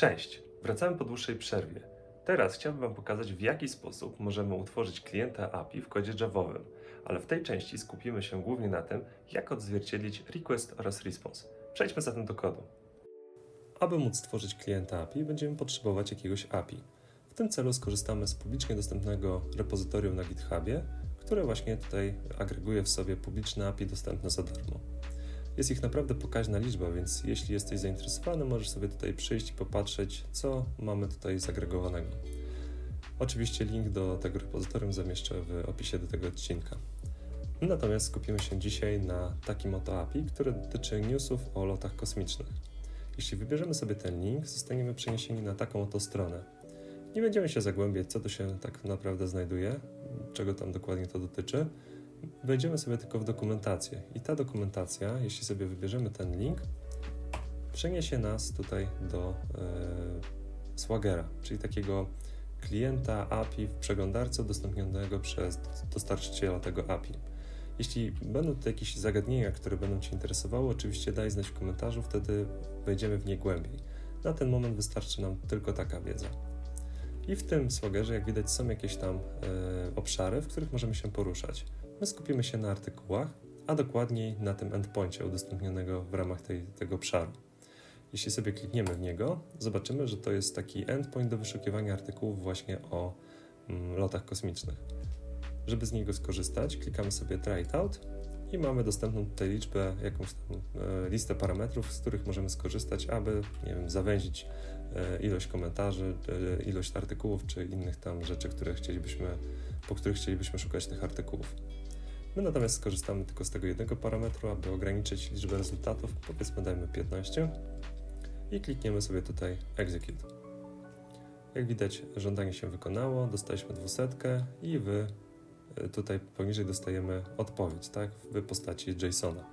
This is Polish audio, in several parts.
Cześć! Wracamy po dłuższej przerwie. Teraz chciałbym Wam pokazać, w jaki sposób możemy utworzyć klienta API w kodzie Javowym, ale w tej części skupimy się głównie na tym, jak odzwierciedlić request oraz response. Przejdźmy zatem do kodu. Aby móc stworzyć klienta API, będziemy potrzebować jakiegoś API. W tym celu skorzystamy z publicznie dostępnego repozytorium na GitHubie, które właśnie tutaj agreguje w sobie publiczne API dostępne za darmo. Jest ich naprawdę pokaźna liczba, więc jeśli jesteś zainteresowany, możesz sobie tutaj przyjść i popatrzeć, co mamy tutaj zagregowanego. Oczywiście link do tego repozytorium zamieszczę w opisie do tego odcinka. Natomiast skupimy się dzisiaj na takim oto API, które dotyczy newsów o lotach kosmicznych. Jeśli wybierzemy sobie ten link, zostaniemy przeniesieni na taką oto stronę. Nie będziemy się zagłębiać, co tu się tak naprawdę znajduje, czego tam dokładnie to dotyczy. Wejdziemy sobie tylko w dokumentację i ta dokumentacja, jeśli sobie wybierzemy ten link, przeniesie nas tutaj do e, Swagera, czyli takiego klienta API w przeglądarce udostępnionego przez dostarczyciela tego API. Jeśli będą tutaj jakieś zagadnienia, które będą Cię interesowały, oczywiście daj znać w komentarzu, wtedy wejdziemy w nie głębiej. Na ten moment wystarczy nam tylko taka wiedza. I w tym Swaggerze, jak widać, są jakieś tam e, obszary, w których możemy się poruszać. My skupimy się na artykułach, a dokładniej na tym endpoincie udostępnionego w ramach tej, tego obszaru. Jeśli sobie klikniemy w niego, zobaczymy, że to jest taki endpoint do wyszukiwania artykułów właśnie o mm, lotach kosmicznych. Żeby z niego skorzystać, klikamy sobie try it out i mamy dostępną tutaj liczbę, jakąś tam e, listę parametrów, z których możemy skorzystać, aby, nie wiem, zawęzić e, ilość komentarzy, e, ilość artykułów, czy innych tam rzeczy, które chcielibyśmy, po których chcielibyśmy szukać tych artykułów. My natomiast skorzystamy tylko z tego jednego parametru, aby ograniczyć liczbę rezultatów, powiedzmy dajmy 15 i klikniemy sobie tutaj execute. Jak widać żądanie się wykonało, dostaliśmy dwusetkę i wy e, tutaj poniżej dostajemy odpowiedź, tak, w postaci JSONa.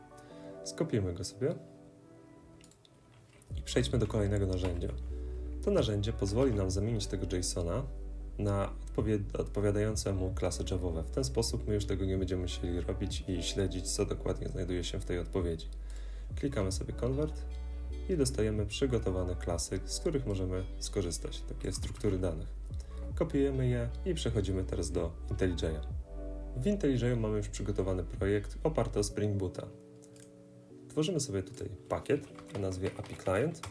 Skopiujmy go sobie i przejdźmy do kolejnego narzędzia. To narzędzie pozwoli nam zamienić tego JSONa na odpowiadające mu klasy Javowe. W ten sposób my już tego nie będziemy musieli robić i śledzić, co dokładnie znajduje się w tej odpowiedzi. Klikamy sobie Convert i dostajemy przygotowane klasy, z których możemy skorzystać, takie struktury danych. Kopiujemy je i przechodzimy teraz do IntelliJ'a. W IntelliJ'u mamy już przygotowany projekt oparty o Spring Boota. Tworzymy sobie tutaj pakiet o nazwie API Client,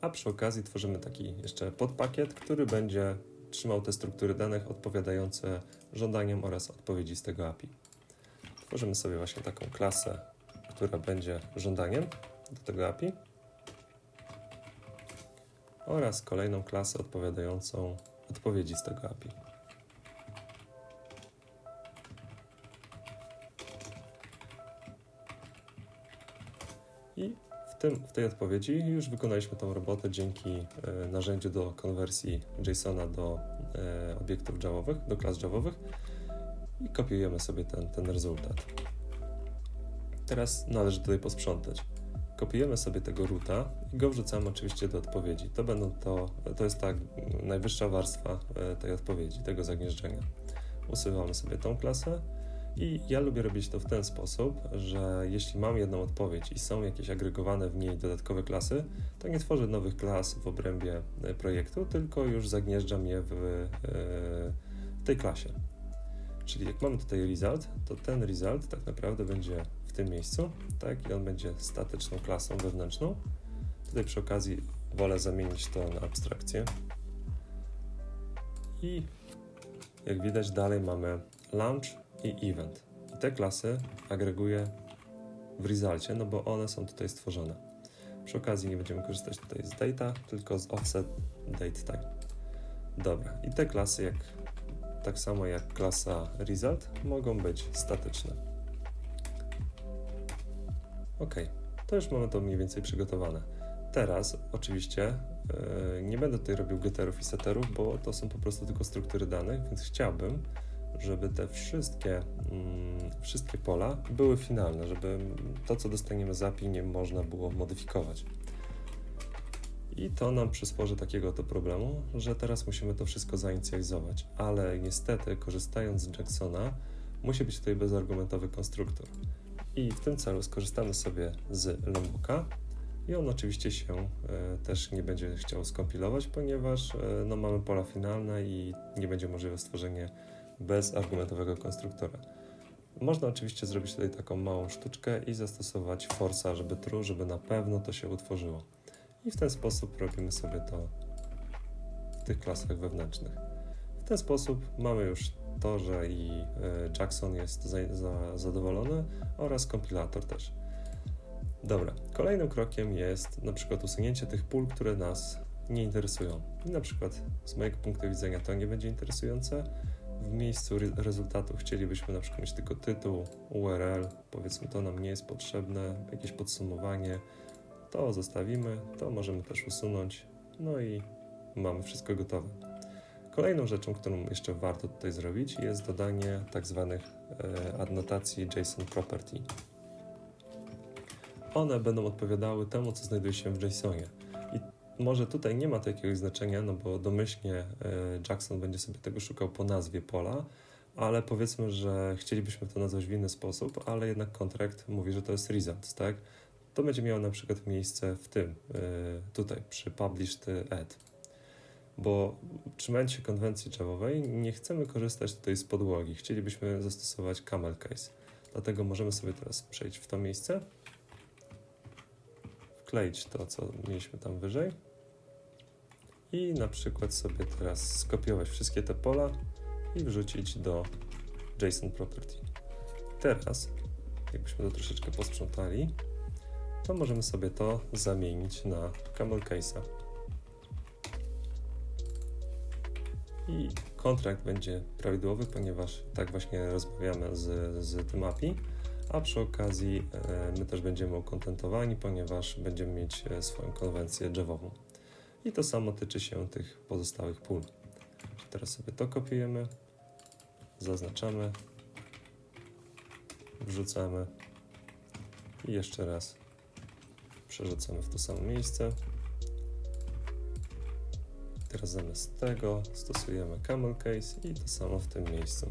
a przy okazji tworzymy taki jeszcze podpakiet, który będzie trzymał te struktury danych odpowiadające żądaniom oraz odpowiedzi z tego API. Tworzymy sobie właśnie taką klasę, która będzie żądaniem do tego API oraz kolejną klasę odpowiadającą odpowiedzi z tego API. Tym, w tej odpowiedzi już wykonaliśmy tą robotę dzięki e, narzędziu do konwersji JSONa do e, obiektów Javowych, do klas Javowych i kopiujemy sobie ten, ten rezultat. Teraz należy tutaj posprzątać. Kopiujemy sobie tego roota i go wrzucamy oczywiście do odpowiedzi. To, będą to, to jest ta najwyższa warstwa e, tej odpowiedzi, tego zagnieżdżenia. Usuwamy sobie tą klasę i ja lubię robić to w ten sposób, że jeśli mam jedną odpowiedź i są jakieś agregowane w niej dodatkowe klasy, to nie tworzę nowych klas w obrębie e, projektu, tylko już zagnieżdżam je w, e, w tej klasie. Czyli jak mamy tutaj result, to ten result tak naprawdę będzie w tym miejscu, tak? I on będzie statyczną klasą wewnętrzną. Tutaj przy okazji wolę zamienić to na abstrakcję. I jak widać dalej mamy launch i event. I te klasy agreguję w resulcie, no bo one są tutaj stworzone. Przy okazji nie będziemy korzystać tutaj z data, tylko z offset date time. Dobra, i te klasy, jak, tak samo jak klasa result, mogą być statyczne. Ok, to już mamy to mniej więcej przygotowane. Teraz oczywiście yy, nie będę tutaj robił getterów i setterów, bo to są po prostu tylko struktury danych, więc chciałbym, żeby te wszystkie, mm, wszystkie pola były finalne, żeby to, co dostaniemy z API, nie można było modyfikować. I to nam przysporzy takiego to problemu, że teraz musimy to wszystko zainicjalizować, ale niestety, korzystając z Jacksona, musi być tutaj bezargumentowy konstruktor. I w tym celu skorzystamy sobie z Lombooka I on oczywiście się e, też nie będzie chciał skompilować, ponieważ e, no, mamy pola finalne i nie będzie możliwe stworzenie bez argumentowego konstruktora. Można oczywiście zrobić tutaj taką małą sztuczkę i zastosować forsa, żeby true, żeby na pewno to się utworzyło. I w ten sposób robimy sobie to w tych klasach wewnętrznych. W ten sposób mamy już to, że i e, Jackson jest za, za, zadowolony oraz kompilator też. Dobra, kolejnym krokiem jest na przykład usunięcie tych pól, które nas nie interesują. I na przykład z mojego punktu widzenia to nie będzie interesujące. W miejscu re- rezultatu chcielibyśmy na przykład mieć tylko tytuł, URL, powiedzmy to nam nie jest potrzebne, jakieś podsumowanie. To zostawimy, to możemy też usunąć. No i mamy wszystko gotowe. Kolejną rzeczą, którą jeszcze warto tutaj zrobić, jest dodanie tak zwanych e, adnotacji JSON Property. One będą odpowiadały temu, co znajduje się w JSONie. Może tutaj nie ma to jakiegoś znaczenia, no bo domyślnie e, Jackson będzie sobie tego szukał po nazwie pola, ale powiedzmy, że chcielibyśmy to nazwać w inny sposób, ale jednak kontrakt mówi, że to jest results, tak? To będzie miało na przykład miejsce w tym, e, tutaj, przy publish the add. Bo trzymając się konwencji Javowej, nie chcemy korzystać tutaj z podłogi. Chcielibyśmy zastosować camel case. Dlatego możemy sobie teraz przejść w to miejsce, wkleić to, co mieliśmy tam wyżej i na przykład sobie teraz skopiować wszystkie te pola i wrzucić do JSON property. Teraz, jakbyśmy to troszeczkę posprzątali, to możemy sobie to zamienić na camel case'a. I kontrakt będzie prawidłowy, ponieważ tak właśnie rozmawiamy z, z tym API, a przy okazji e, my też będziemy ukontentowani, ponieważ będziemy mieć e, swoją konwencję Javową. I to samo tyczy się tych pozostałych pól. Teraz sobie to kopiujemy, zaznaczamy, wrzucamy i jeszcze raz przerzucamy w to samo miejsce. Teraz zamiast tego stosujemy camel case i to samo w tym miejscu.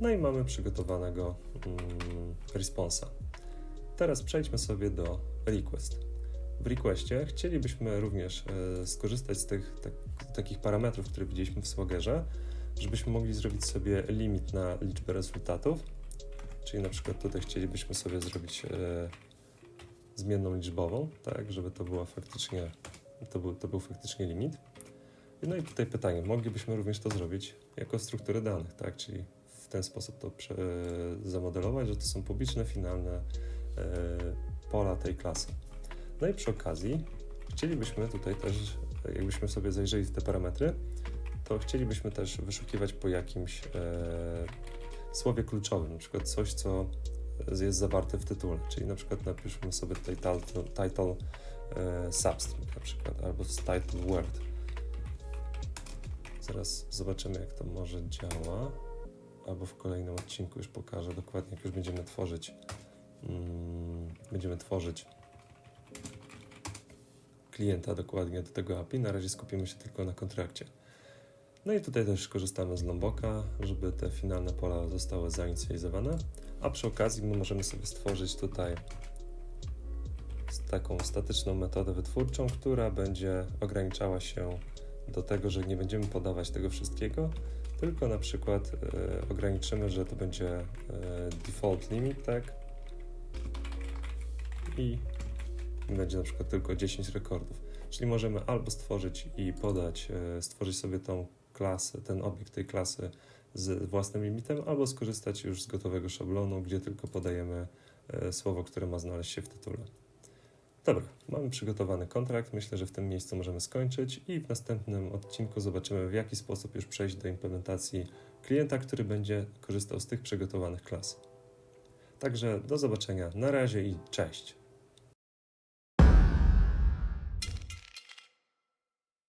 No i mamy przygotowanego mm, responsa. Teraz przejdźmy sobie do request. W requestie chcielibyśmy również e, skorzystać z tych tak, takich parametrów, które widzieliśmy w Swaggerze, żebyśmy mogli zrobić sobie limit na liczbę rezultatów. Czyli na przykład tutaj chcielibyśmy sobie zrobić e, zmienną liczbową, tak, żeby to była faktycznie, to był, to był faktycznie limit. No i tutaj pytanie, moglibyśmy również to zrobić jako strukturę danych, tak, czyli w ten sposób to prze, zamodelować, że to są publiczne, finalne e, pola tej klasy. No i przy okazji chcielibyśmy tutaj też, jakbyśmy sobie zajrzeli te parametry, to chcielibyśmy też wyszukiwać po jakimś e, słowie kluczowym, na przykład coś, co jest zawarte w tytule, czyli na przykład napiszmy sobie tutaj title, title e, substring na przykład, albo title word. Zaraz zobaczymy, jak to może działa, albo w kolejnym odcinku już pokażę dokładnie, jak już będziemy tworzyć, mm, będziemy tworzyć klienta dokładnie do tego API. Na razie skupimy się tylko na kontrakcie. No i tutaj też korzystamy z Lomboka, żeby te finalne pola zostały zainicjalizowane. A przy okazji my możemy sobie stworzyć tutaj taką statyczną metodę wytwórczą, która będzie ograniczała się do tego, że nie będziemy podawać tego wszystkiego, tylko na przykład e, ograniczymy, że to będzie e, default limit, tak? I będzie na przykład tylko 10 rekordów. Czyli możemy albo stworzyć i podać, e, stworzyć sobie tą klasę, ten obiekt tej klasy z własnym limitem, albo skorzystać już z gotowego szablonu, gdzie tylko podajemy e, słowo, które ma znaleźć się w tytule. Dobra, mamy przygotowany kontrakt. Myślę, że w tym miejscu możemy skończyć i w następnym odcinku zobaczymy, w jaki sposób już przejść do implementacji klienta, który będzie korzystał z tych przygotowanych klas. Także do zobaczenia. Na razie i cześć.